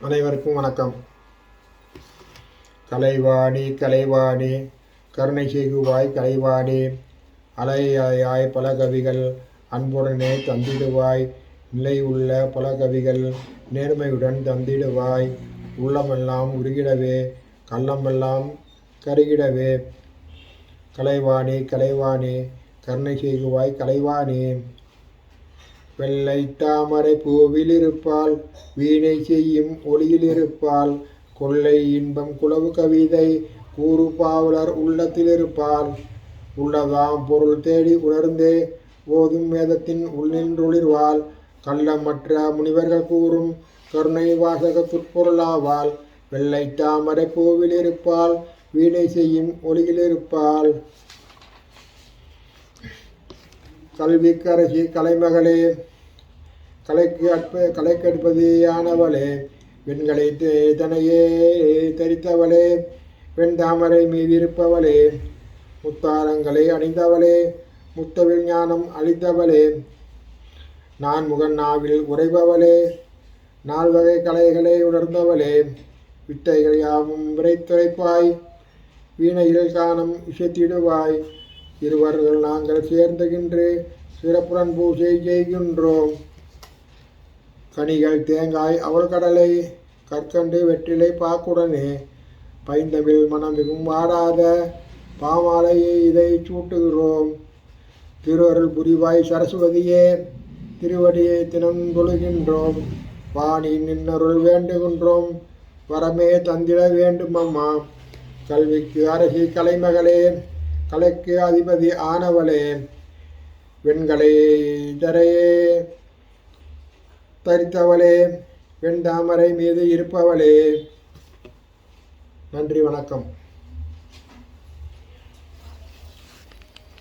அனைவருக்கும் வணக்கம். கலைவாணி கலைவாணி கருணை செய்குவாய் கலைவாணி அலையாய் பல கவிகள் அன்புடனே தந்திடுவாய் நிலை உள்ள பல கவிகள் நேர்மையுடன் தந்திடுவாய் உள்ளமெல்லாம் உருகிடவே கள்ளமெல்லாம் கருகிடவே. கலைவாணி கலைவாணி கருணை செய்குவாய் கலைவாணி வெள்ளை தாமரை பூவில் இருப்பாள் வீணை செய்யும் ஒளியில் இருப்பால் கொள்ளை இன்பம் குளவு கவிதை கூறு பாவலர் உள்ளத்தில் இருப்பால் உள்ளதாம் பொருள் தேடி உணர்ந்தே ஓதும் வேதத்தின் உள்ளின்றொளிர்வாள் கள்ளமற்ற முனிவர்கள் கூறும் கருணை வாசக துற்பொருளாவாள் வெள்ளை தாமரை பூவில் இருப்பாள் வீணை செய்யும் ஒளியில் இருப்பாள் கல்விக்கரசி கலைமகளே கலைக்கு அற்ப கலைக்கற்பதியானவளே பெண்களை தனையே தரித்தவளே வெண்தாமரை மீதிருப்பவளே முத்தாரங்களை அணிந்தவளே முத்தவில் ஞானம் அளித்தவளே நான் முகன் நாவில் உறைபவளே நால்வகை கலைகளை உணர்ந்தவளே வித்தைகள் யாவும் விரைத்துரைப்பாய் வீணையில் காணும் இசைத்திடுவாய் இருவர்கள் நாங்கள் சேர்ந்துகின்று சிறப்புடன் பூஜை செய்கின்றோம். கனிகள் தேங்காய் அவள் கடலை கற்கண்டு வெற்றிலை பாக்குடனே பைந்தமிழ் மிகவும் வாடாத பாமாலையை இதை சூட்டுகிறோம். திருவருள் புரிவாய் சரஸ்வதியே திருவடியை தினம் தொழுகின்றோம். வாணி நின்னருள் வேண்டுகின்றோம். வரமே தந்திட வேண்டும் அம்மா கல்விக்கு அரசி கலைமகளே கலைக்கு அதிபதி ஆனவளே வெண்களை தரையே. தரித்தவளே வெண்தாமரை மீது இருப்பவளே. நன்றி வணக்கம்.